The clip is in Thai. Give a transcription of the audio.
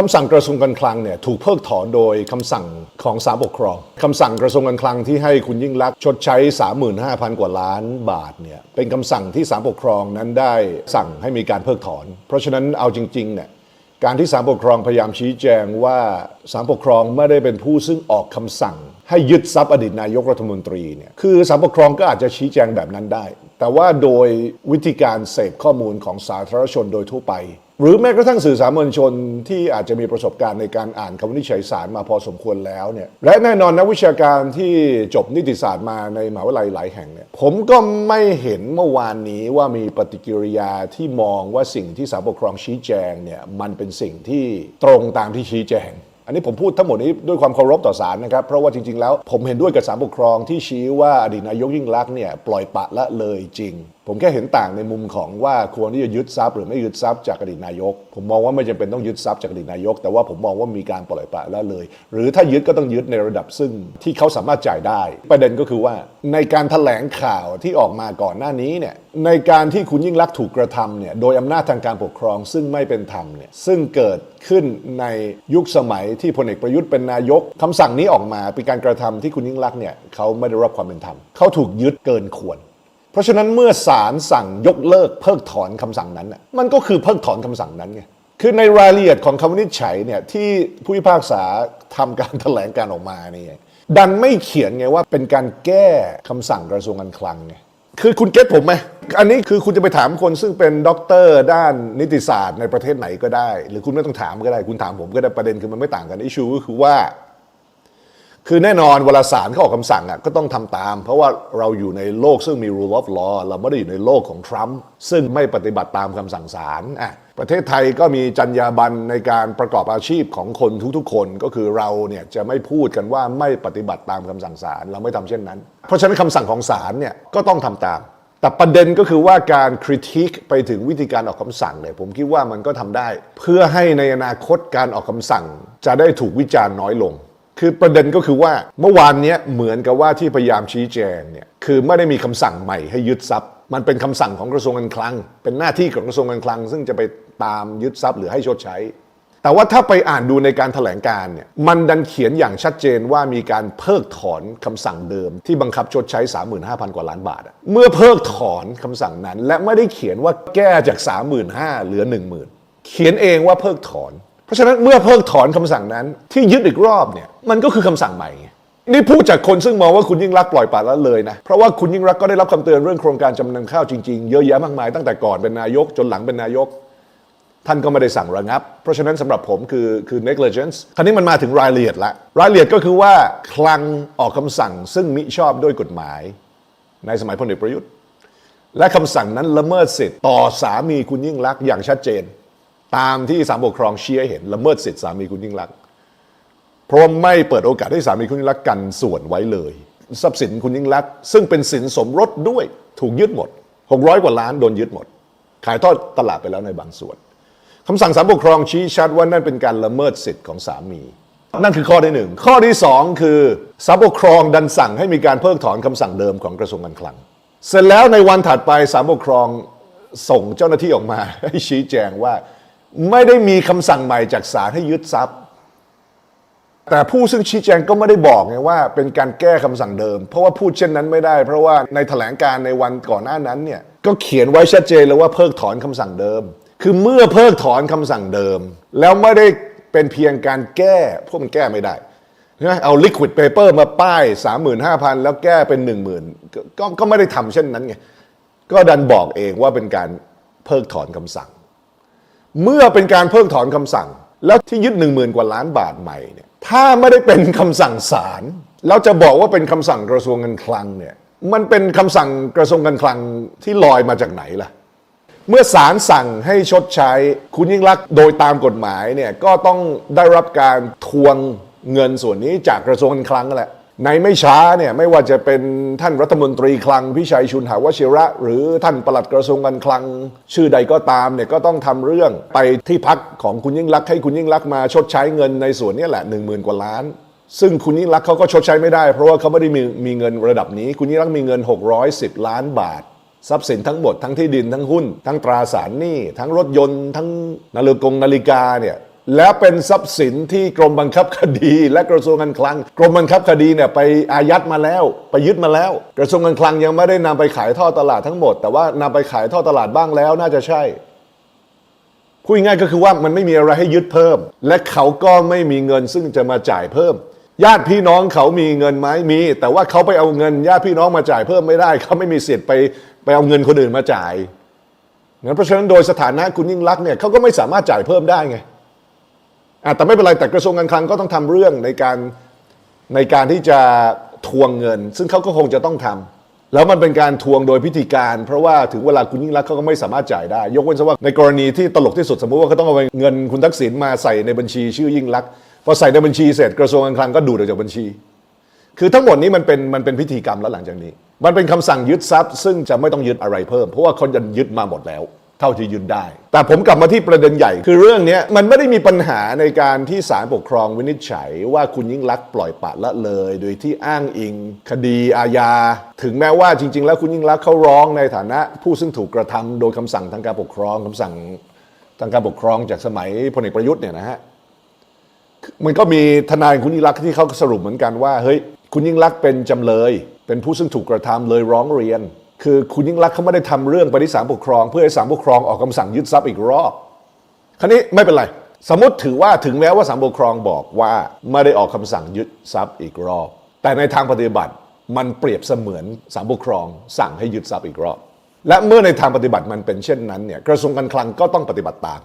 คำสั่งกระทรวงการคลังเนี่ยถูกเพิกถอนโดยคำสั่งของศาลปกครองคำสั่งกระทรวงการคลังที่ให้คุณยิ่งลักษณ์ชดใช้ 35,000 กว่าล้านบาทเนี่ยเป็นคำสั่งที่ศาลปกครองนั้นได้สั่งให้มีการเพิกถอน เพราะฉะนั้นเอาจริงๆเนี่ยการที่ศาลปกครองพยายามชี้แจงว่าศาลปกครองไม่ได้เป็นผู้ซึ่งออกคำสั่ง ให้ยึดทรัพย์อดีตนายกรัฐมนตรีเนี่ยคือศาลปกครองก็อาจจะชี้แจงแบบนั้นได้ แต่ว่าโดยวิธีการเสพข้อมูลของสาธารณชนโดยทั่วไป หรือแม้กระทั่งสื่อสามวลชนที่อาจจะมีประสบการณ์ในการอ่านคำวินิจฉัยศาลมาพอสมควรแล้วเนี่ยและแน่นอนนักวิชาการที่จบนิติศาสตร์มาในมหาวิทยาลัยหลายแห่งเนี่ยผมก็ไม่เห็นเมื่อวานนี้ว่ามีปฏิกิริยาที่มองว่าสิ่งที่ศาลปกครองชี้แจงเนี่ยมันเป็นสิ่งที่ตรงตามที่ชี้แจงอันนี้ผมพูดทั้งหมดนี้ด้วยความเคารพต่อศาลนะครับ เพราะว่าจริง ๆ แล้วผมเห็นด้วยกับศาลปกครองที่ชี้ว่าอดีตนายกยิ่งลักษณ์เนี่ยปล่อยปะละเลยจริง ผมแค่เห็นต่างในมุมของว่าควรที่จะยึดทรัพย์หรือไม่ยึดทรัพย์จากอดีตนายก ผมมองว่าไม่จำเป็นต้องยึดทรัพย์จากอดีตนายก แต่ว่าผมมองว่ามีการปล่อยปละละเลย หรือถ้ายึดก็ต้องยึดในระดับซึ่งที่เขาสามารถจ่ายได้ ประเด็นก็คือว่าในการแถลงข่าวที่ออกมาก่อนหน้านี้เนี่ยในการที่คุณยิ่งลักษณ์ถูกกระทำเนี่ยโดยอำนาจทางการปกครองซึ่งไม่เป็นธรรมเนี่ยซึ่งเกิดขึ้นในยุคสมัยที่พลเอกประยุทธ์เป็นนายกคำสั่งนี้ออกมาเป็นการกระทำที่คุณยิ่งลักษณ์เนี่ยเขาไม่ได้รับความเป็นธรรมเขาถูกยึดเกินควร ราะฉะนั้นเมื่อศาลสั่งยกเลิกเพิกถอนคำสั่งนั้นน่ะมันก็คือเพิกถอนคำสั่งนั้นไงคือในรายละเอียดของคำวินิจฉัยเนี่ยที่ผู้พิพากษาทำการแถลงการออกมาเนี่ยดันไม่เขียนไงว่าเป็นการแก้คำสั่งกระทรวงการคลังไงคือคุณเก็ตผมไหมอันนี้คือคุณจะไปถามคนซึ่งเป็นด็อกเตอร์ด้านนิติศาสตร์ในประเทศไหนก็ได้ หรือคุณไม่ต้องถามก็ได้ คุณถามผมก็ได้ประเด็นคือมันไม่ต่างกันอิชูก็คือว่า คือแน่นอนเวลาศาลเขาออกคำสั่งอะก็ต้องทำตาม เพราะว่าเราอยู่ในโลกซึ่งมี rule of law เราไม่ได้อยู่ในโลกของทรัมป์ซึ่งไม่ปฏิบัติตามคำสั่งศาลอะประเทศไทยก็มีจรรยาบรรณในการประกอบอาชีพของคนทุกๆ คนก็คือเราเนี่ยจะไม่พูดกันว่าไม่ปฏิบัติตามคำสั่งศาลเราไม่ทำเช่นนั้น เพราะฉะนั้นคำสั่งของศาลเนี่ยก็ต้องทำตามแต่ประเด็นก็คือว่าการคริติคไปถึงวิธีการออกคำสั่งเนี่ยผมคิดว่ามันก็ทำได้ เพื่อให้ในอนาคตการออกคำสั่งจะได้ถูกวิจารณ์น้อยลง คือประเด็นก็คือว่าเมื่อวานนี้เหมือนกับว่าที่พยายามชี้แจงเนี่ยคือไม่ได้มีคำสั่งใหม่ให้ยึดทรัพย์ มันเป็นคำสั่งของกระทรวงการคลัง เป็นหน้าที่ของกระทรวงการคลัง ซึ่งจะไปตามยึดทรัพย์หรือให้ชดใช้ แต่ว่าถ้าไปอ่านดูในการถแถลงการเนี่ยมันดันเขียนอย่างชัดเจนว่ามีการเพิกถอนคำสั่งเดิม ที่บังคับชดใช้ 35,000 กว่าล้านบาท เมื่อเพิกถอนคำสั่งนั้น และไม่ได้เขียนว่าแก้จาก 35,000เหลือ 10,000 เขียนเองว่าเพิกถอน เพราะฉะนั้นเมื่อเพิกถอนคำสั่งนั้นที่ยึดอีกรอบเนี่ยมันก็คือคำสั่งใหม่นี่พูดจากคนซึ่งมองว่าคุณยิ่งรักปล่อยปละละเลยนะ เพราะว่าคุณยิ่งรักก็ได้รับคำเตือนเรื่องโครงการจำนำข้าวจริงๆ เยอะแยะมากมายตั้งแต่ก่อนเป็นนายกจนหลังเป็นนายก ท่านก็ไม่ได้สั่งระงับ เพราะฉะนั้นสำหรับผมคือคือ negligence คราวนี้มันมาถึงรายละเอียดละรายละเอียดก็คือว่าคลังออกคำสั่งซึ่งมิชอบด้วยกฎหมาย ในสมัยพลเอกประยุทธ์ และคำสั่งนั้นละเมิดสิทธิ์ต่อสามีคุณยิ่งรักอย่างชัดเจน ตามที่ศาลปกครองชี้ให้เห็นละเมิดสิทธิสามีคุณยิ่งรักษณ์เพราะไม่เปิดโอกาสให้สามีคุณยิ่งรักษณ์กันส่วนไว้เลย ทรัพย์สินคุณยิ่งรักษณ์ซึ่งเป็นสินสมรสด้วยถูกยึดหมด 600 กว่าล้านโดนยึดหมด ขายทอดตลาดไปแล้วในบางส่วนคำสั่งศาลปกครองชี้ชัดว่านั่นเป็นการละเมิดสิทธิ์ของสามี นั่นคือข้อที่หนึ่งข้อที่สองคือศาลปกครองดันสั่งให้มีการเพิกถอนคำสั่งเดิมของกระทรวงการคลัง เสร็จแล้วในวันถัดไปศาลปกครองส่งเจ้าหน้าที่ออกมาให้ชี้แจงว่า ไม่ได้มีคำสั่งใหม่จากศาลให้ยึดทรัพย์ แต่ผู้ซึ่งชี้แจงก็ไม่ได้บอกไงว่า เป็นการแก้คำสั่งเดิม เพราะว่าพูดเช่นนั้นไม่ได้ เพราะว่าในแถลงการในวันก่อนหน้านั้นเนี่ยก็เขียนไว้ชัดเจนเลยว่าเพิกถอนคำสั่งเดิม คือเมื่อเพิกถอนคำสั่งเดิม แล้วไม่ได้เป็นเพียงการแก้พวกมันแก้ไม่ได้ใช่ไหมเอา liquid paper มาป้าย 35,000 แล้วแก้เป็น 10,000กก็ก็ไม่ได้ทำเช่นนั้นไงก็ดันบอกเองว่าเป็นการเพิกถอนคำสั่ง เมื่อเป็นการเพิกถอนคำสั่ง แล้วที่ยึดหนึ่งหมื่นกว่าล้านบาทใหม่เนี่ยถ้าไม่ได้เป็นคำสั่งศาลแล้วจะบอกว่าเป็นคำสั่งกระทรวงการคลังเนี่ยมันเป็นคำสั่งกระทรวงการคลังที่ลอยมาจากไหนล่ะเมื่อศาลสั่งให้ชดใช้ คุณยิ่งรักโดยตามกฎหมายเนี่ยก็ต้องได้รับการทวงเงินส่วนนี้จากกระทรวงการคลังแหละ ในไม่ช้าเนี่ยไม่ว่าจะเป็นท่านรัฐมนตรีคลังพิชัยชุนหาวชิระ หรือท่านปลัดกระทรวงการคลัง ชื่อใดก็ตามเนี่ยก็ต้องทำเรื่องไปที่พักของคุณยิ่งรักษณ์ให้คุณยิ่งรักษณ์มาชดใช้เงินในส่วนนี้แหละ 1 0,000 กว่าล้าน ซึ่งคุณยิ่งรักษณ์เขาก็ชดใช้ไม่ได้ เพราะว่าเขาไม่ได้มีมีเงินระดับนี้ คุณยิ่งรักษณ์มีเงิน 610 ล้านบาท ทรัพย์สินทั้งหมดทั้งที่ดินทั้งหุ้น ทั้งตราสารหนี้ทั้งรถยนต์ ทั้งนาฬิกงนาฬิกาเนี่ย แล้วเป็นทรัพย์สินที่กรมบังคับคดี และกระทรวงการคลัง กรมบังคับคดีเนี่ยไปอายัดมาแล้ว ไปยึดมาแล้ว กระทรวงการคลังยังไม่ได้นำไปขายท่อตลาดทั้งหมด แต่ว่านำไปขายท่อตลาดบ้างแล้วน่าจะใช่พูดง่ายก็คือว่ามันไม่มีอะไรให้ยึดเพิ่ม และเขาก็ไม่มีเงินซึ่งจะมาจ่ายเพิ่ม ญาติพี่น้องเขามีเงินไหมมี แต่ว่าเขาไปเอาเงิน ญาติพี่น้องมาจ่ายเพิ่มไม่ได้ เขาไม่มีสิทธิ์ไปไปเอาเงินคนอื่นมาจ่ายงั้นเพราะฉะนั้นโดยสถานะคุณยิ่งรักเนี่ยเขาก็ไม่สามารถจ่ายเพิ่มได้ไง แต่ไม่เป็นไรแต่กระทรวงการคลังก็ต้องทำเรื่องในการในการที่จะทวงเงิน ซึ่งเขาก็คงจะต้องทำแล้วมันเป็นการทวงโดยพิธีการ เพราะว่าถึงเวลาคุณยิ่งรักษณ์เขาก็ไม่สามารถจ่ายได้ ยกเว้นซะว่าในกรณีที่ตลกที่สุดสมมติว่าเขาต้องเอาเงินคุณทักษิณมาใส่ในบัญชีชื่อยิ่งรักษณ์พอใส่ในบัญชีเสร็จกระทรวงการคลังก็ดูดออกจากบัญชี คือทั้งหมดนี้มันเป็นมันเป็นพิธีกรรมแล้วหลังจากนี้ มันเป็นคำสั่งยึดทรัพย์ ซึ่งจะไม่ต้องยึดอะไรเพิ่ม เพราะว่าคนจะยึดมาหมดแล้ว เท่าที่ยึดได้ แต่ผมกลับมาที่ประเด็นใหญ่ คือเรื่องนี้มันไม่ได้มีปัญหาในการที่ศาลปกครองวินิจฉัย ว่าคุณยิ่งลักษณ์ปล่อยปละละเลย โดยที่อ้างอิง คดีอาญา ถึงแม้ว่าจริง ๆ แล้วคุณยิ่งลักษณ์เขาร้องในฐานะ ผู้ซึ่งถูกกระทำโดยคำสั่งทางการปกครองคำสั่งทางการปกครองจากสมัยพลเอกประยุทธ์เนี่ยนะฮะมันก็มีทนายคุณยิ่งรักษณ์ที่เขาสรุปเหมือนกันว่าเฮ้ยคุณยิ่งรักษณ์เป็นจำเลย เป็นผู้ซึ่งถูกกระทำเลยร้องเรียน คือคุณยิ่งรักเขาไม่ได้ทำเรื่องไปที่ศาลปกครอง เพื่อให้ศาลปกครองออกคำสั่งยึดทรัพย์อีกรอบ คราวนี้ไม่เป็นไร สมมติถือว่าถึงแม้ว่าศาลปกครองบอกว่าไม่ได้ออกคำสั่งยึดทรัพย์อีกรอบ แต่ในทางปฏิบัติมันเปรียบเสมือนศาลปกครองสั่งให้ยึดทรัพย์อีกรอบ และเมื่อในทางปฏิบัติมันเป็นเช่นนั้นเนี่ยกระทรวงการคลังก็ต้องปฏิบัติตาม